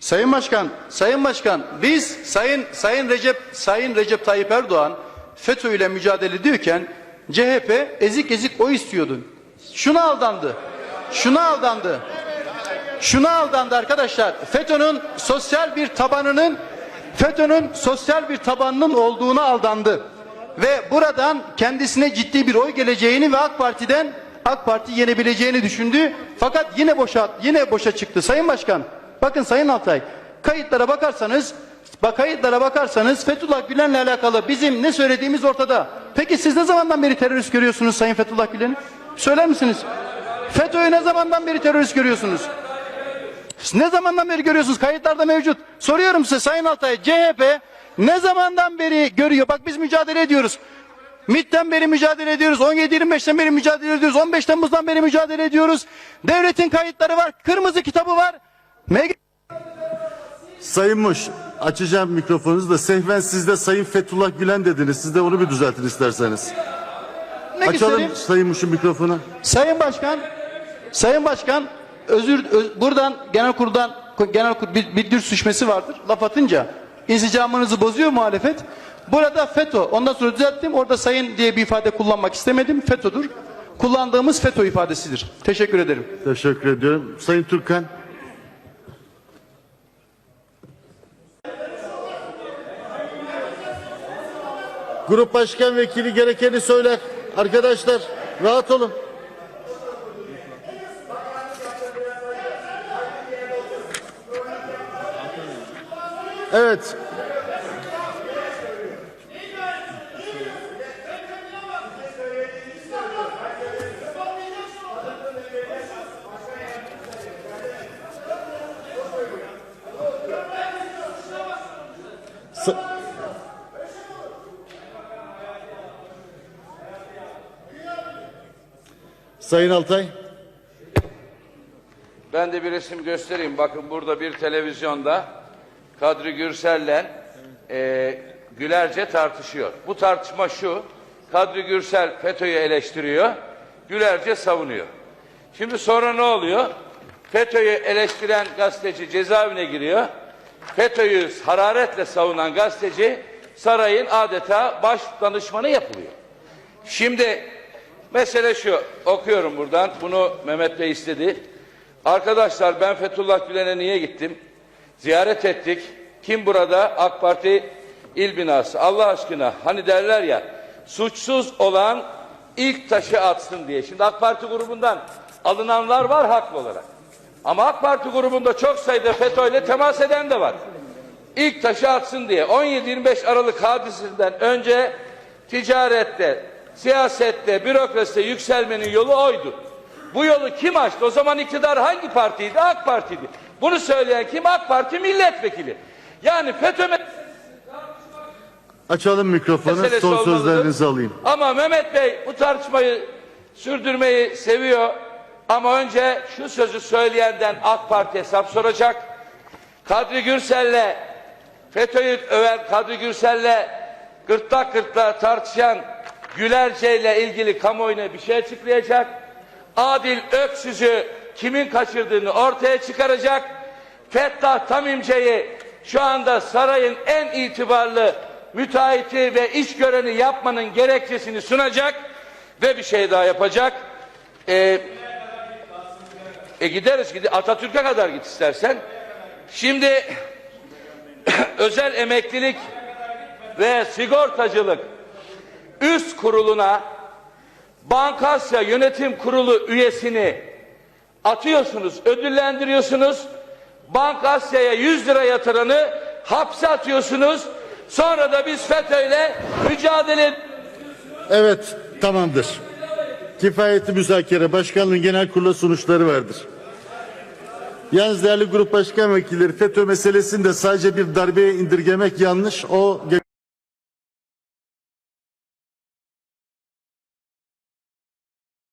Sayın Başkan, Sayın Başkan, biz Sayın Sayın Recep Sayın Recep Tayyip Erdoğan FETÖ ile mücadele ediyorken CHP ezik ezik o istiyordu. Şuna aldandı. Şuna aldandı. Şuna aldandı arkadaşlar. FETÖ'nün sosyal bir tabanının FETÖ'nün sosyal bir tabanının olduğuna aldandı. Ve buradan kendisine ciddi bir oy geleceğini ve AK Parti'den AK Parti yenebileceğini düşündü. Fakat yine boşa yine boşa çıktı. Sayın Başkan, bakın Sayın Altay, kayıtlara bakarsanız Bak kayıtlara bakarsanız Fethullah Gülen'le alakalı bizim ne söylediğimiz ortada. Peki siz ne zamandan beri terörist görüyorsunuz Sayın Fethullah Gülen'i? Söyler misiniz? FETÖ'yü ne zamandan beri terörist görüyorsunuz? Ne zamandan beri görüyorsunuz? Kayıtlarda mevcut. Soruyorum size Sayın Altay, CHP ne zamandan beri görüyor? Bak biz mücadele ediyoruz. MİT'ten beri mücadele ediyoruz. 17-25'ten beri mücadele ediyoruz. 15 Temmuz'dan beri mücadele ediyoruz. Devletin kayıtları var. Kırmızı kitabı var. MG Sayın Muş, açacağım mikrofonunuzu da sehven sizde Sayın Fethullah Gülen dediniz. Siz de onu bir düzeltin isterseniz. Ne Açalım istedim? Sayın Muş'un mikrofonu. Sayın Başkan, Sayın Başkan özür öz- buradan genel kuruldan genel bir, bir dür düşmesi vardır. Laf atınca insicamınızı bozuyor muhalefet. Burada FETÖ. Ondan sonra düzelttim. Orada sayın diye bir ifade kullanmak istemedim. FETÖ'dür. Kullandığımız FETÖ ifadesidir. Teşekkür ederim. Teşekkür ediyorum. Sayın Türkan. Grup Başkan Vekili gerekeni söyler. Arkadaşlar rahat olun. Evet. Sa- Sayın Altay. Ben de bir resim göstereyim. Bakın burada bir televizyonda Kadri Gürsel'le e, Gülerce tartışıyor. Bu tartışma şu. Kadri Gürsel FETÖ'yü eleştiriyor. Gülerce savunuyor. Şimdi sonra ne oluyor? FETÖ'yü eleştiren gazeteci cezaevine giriyor. FETÖ'yü hararetle savunan gazeteci sarayın adeta baş danışmanı yapılıyor. Şimdi mesele şu, okuyorum buradan, bunu Mehmet Bey istedi. Arkadaşlar ben Fethullah Gülen'e niye gittim? Ziyaret ettik. Kim burada? AK Parti il binası. Allah aşkına hani derler ya, suçsuz olan ilk taşı atsın diye. Şimdi AK Parti grubundan alınanlar var haklı olarak. Ama AK Parti grubunda çok sayıda FETÖ'yle temas eden de var ilk taşı atsın diye 17-25 Aralık hadisesinden önce ticarette, siyasette, bürokraside yükselmenin yolu oydu. Bu yolu kim açtı? O zaman iktidar hangi partiydi? AK Parti'ydi. Bunu söyleyen kim? AK Parti milletvekili. Yani FETÖ Açalım mikrofonu. Son sözlerinizi alayım. Ama Mehmet Bey bu tartışmayı sürdürmeyi seviyor. Ama önce şu sözü söyleyenden AK Parti hesap soracak. Kadri Gürsel'le FETÖ'yü öven Kadri Gürsel'le gırtlak gırtlağa tartışan Gülerce ile ilgili kamuoyuna bir şey açıklayacak. Adil Öksüz'ü kimin kaçırdığını ortaya çıkaracak. Fettah Tamimce'yi şu anda sarayın en itibarlı müteahhiti ve iş göreni yapmanın gerekçesini sunacak ve bir şey daha yapacak. Ee, e gideriz gidi Atatürk'e kadar git istersen. Şimdi özel emeklilik ve sigortacılık üst kuruluna Bankasya Yönetim Kurulu üyesini atıyorsunuz, ödüllendiriyorsunuz. Bankasya'ya 100 lira yatıranı hapse atıyorsunuz. Sonra da biz FETÖ'yle mücadele Evet, tamamdır. Kifayetli müzakere başkanlığın genel kurula sonuçları vardır. Yalnız değerli grup başkan vekilleri FETÖ meselesini de sadece bir darbeye indirgemek yanlış. O